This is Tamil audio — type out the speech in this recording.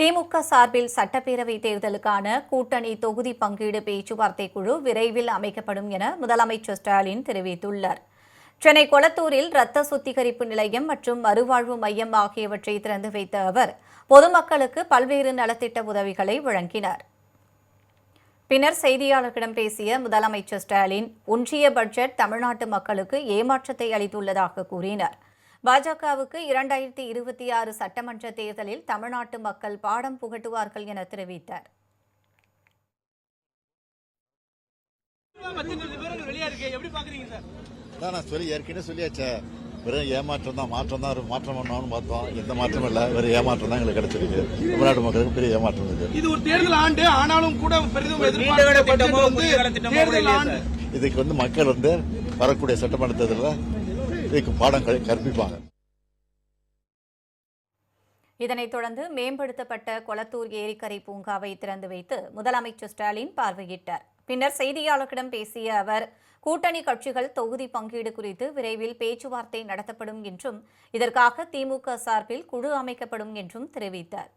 திமுக சார்பில் சட்டப்பேரவை தேர்தலுக்கான கூட்டணி தொகுதி பங்கீடு பேச்சுவார்த்தை குழு விரைவில் அமைக்கப்படும் என முதலமைச்சர் ஸ்டாலின் தெரிவித்துள்ளார். சென்னை கொளத்தூரில் இரத்த சுத்திகரிப்பு நிலையம் மற்றும் மறுவாழ்வு மையம் ஆகியவற்றை திறந்து வைத்த அவர் பொதுமக்களுக்கு பல்வேறு நலத்திட்ட உதவிகளை வழங்கினார். பின்னர் செய்தியாளர்களிடம் பேசிய முதலமைச்சர் ஸ்டாலின் ஒன்றிய பட்ஜெட் தமிழ்நாட்டு மக்களுக்கு ஏமாற்றத்தை அளித்துள்ளதாக கூறினார். பாஜகவுக்கு இரண்டாயிரத்தி இருபத்தி ஆறு சட்டமன்ற தேர்தலில் தமிழ்நாட்டு மக்கள் பாடம் புகட்டுவார்கள் என தெரிவித்தார். பத்தி விவரங்கள் வெளியா இருக்கு எப்படி பாக்குறீங்க சார் அதான் நான் சொல்லி ஏற்கனவே சொல்லியாச்சே. வெறும் ஏமாற்றம் தான் மாற்றம் தான் மாற்றம் பண்ணாலும் பார்த்தோம். எந்த மாற்றமும் இல்லை. வெறும் ஏமாற்றம் தான் எங்களுக்கு கிடைச்சிருக்கு. தமிழ்நாட்டு மக்களுக்கு பெரிய ஏமாற்றம் இருக்கு. இது ஒரு தேர்தல் ஆண்டு. ஆனாலும் கூட பெரிதும்? இதுக்கு வந்து மக்கள் வந்து வரக்கூடிய சட்டமன்ற தேர்தலில் இதுக்கு பாடங்களை கற்பிப்பாங்க. இதனைத் தொடர்ந்து மேம்படுத்தப்பட்ட கொளத்தூர் ஏரிக்கரை பூங்காவை திறந்து வைத்து முதலமைச்சர் ஸ்டாலின் பார்வையிட்டார். பின்னர் செய்தியாளர்களிடம் பேசிய அவர் கூட்டணி கட்சிகள் தொகுதி பங்கீடு குறித்து விரைவில் பேச்சுவார்த்தை நடத்தப்படும் என்றும் இதற்காக திமுக சார்பில் குழு அமைக்கப்படும் என்றும் தெரிவித்தார்.